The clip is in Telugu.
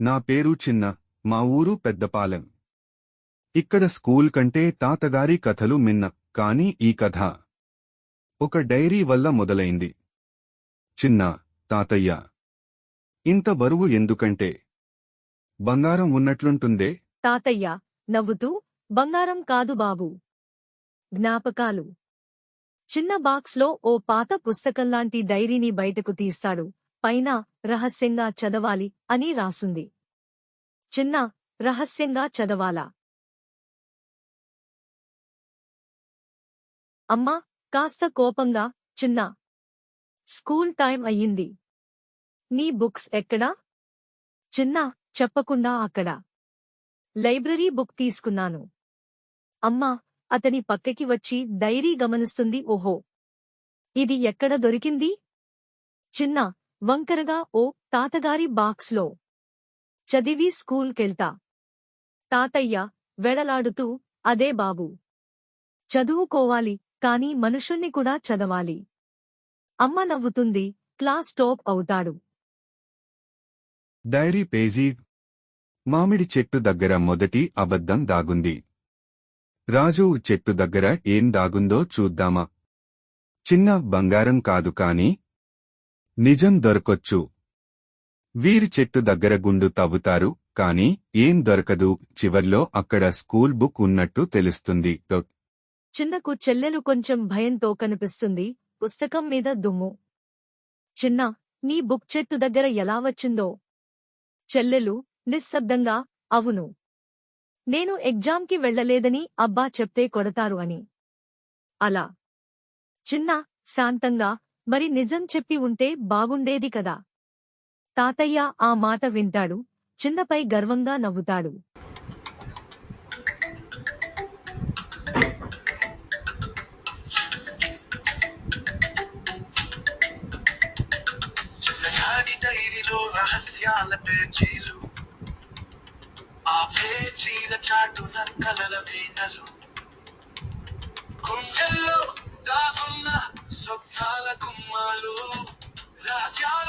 నా పేరు చిన్న మా ఊరు పెద్దపాలెం. ఇక్కడ స్కూల్ కంటే తాతగారి కథలు మిన్న కాని ఈ కథ ఒక డైరీ వల్ల మొదలైంది. చిన్న తాతయ్య. ఇంత బరువు ఎందుకంటే? బంగారం ఉన్నట్లుంటుందే? తాతయ్య నవ్వుతూ బంగారం కాదు బాబు. జ్ఞాపకాలు. చిన్న బాక్స్లో ఓ పాత పుస్తకంలాంటి డైరీని బయటకు తీస్తాడు. పైన రహస్యంగా చదవాలి అని రాసుంది. చిన్న రహస్యంగా చదవాలా? అమ్మా కాస్త కోపంగా చిన్న. స్కూల్ టైం అయ్యింది. నీ బుక్స్ ఎక్కడా? చిన్న చెప్పకుండా అక్కడ. లైబ్రరీ బుక్ తీసుకున్నాను. అమ్మా అతని పక్కకి వచ్చి డైరీ గమనిస్తుంది ఓహో. ఇది ఎక్కడ దొరికింది? చిన్న వంకరగా ఓ తాతగారి బాక్స్లో చదివి స్కూల్కెళ్తా. తాతయ్య వెడలాడుతూ అదే బాబు చదువుకోవాలి కాని మనుషుణ్ణి కూడా చదవాలి. అమ్మ నవ్వుతుంది క్లాస్ టాప్ అవుతాడు. డైరీ పేజీ మామిడి చెట్టు దగ్గర మొదటి అబద్ధం దాగుంది. రాజు చెట్టు దగ్గర ఏం దాగుందో చూద్దామా? చిన్న బంగారం కాదు కాని నిజం దొరకొచ్చు. వీరి చెట్టు దగ్గర గుండు తవ్వుతారు కాని ఏం దొరకదు చివర్లో అక్కడ స్కూల్ బుక్ ఉన్నట్టు తెలుస్తుంది. చిన్నకు చెల్లెలు కొంచెం భయంతో కనిపిస్తుంది పుస్తకం మీద దుమ్ము. చిన్న నీ బుక్ చెట్టు దగ్గర ఎలా వచ్చిందో. చెల్లెలు నిశ్శబ్దంగా అవును. నేను ఎగ్జామ్కి వెళ్ళలేదని అబ్బా చెప్తే కొడతారు అని. అలా. చిన్న శాంతంగా మరి నిజం చెప్పి ఉంటే బాగుండేది కదా. తాతయ్య ఆ మాట వింటాడు చిన్నపై గర్వంగా నవ్వుతాడు. డైరీలో రహస్యాల పేజీలు ఆ పేజీల చాటున కలల వీణలు గుండెల్లో Gonzalo. Gracias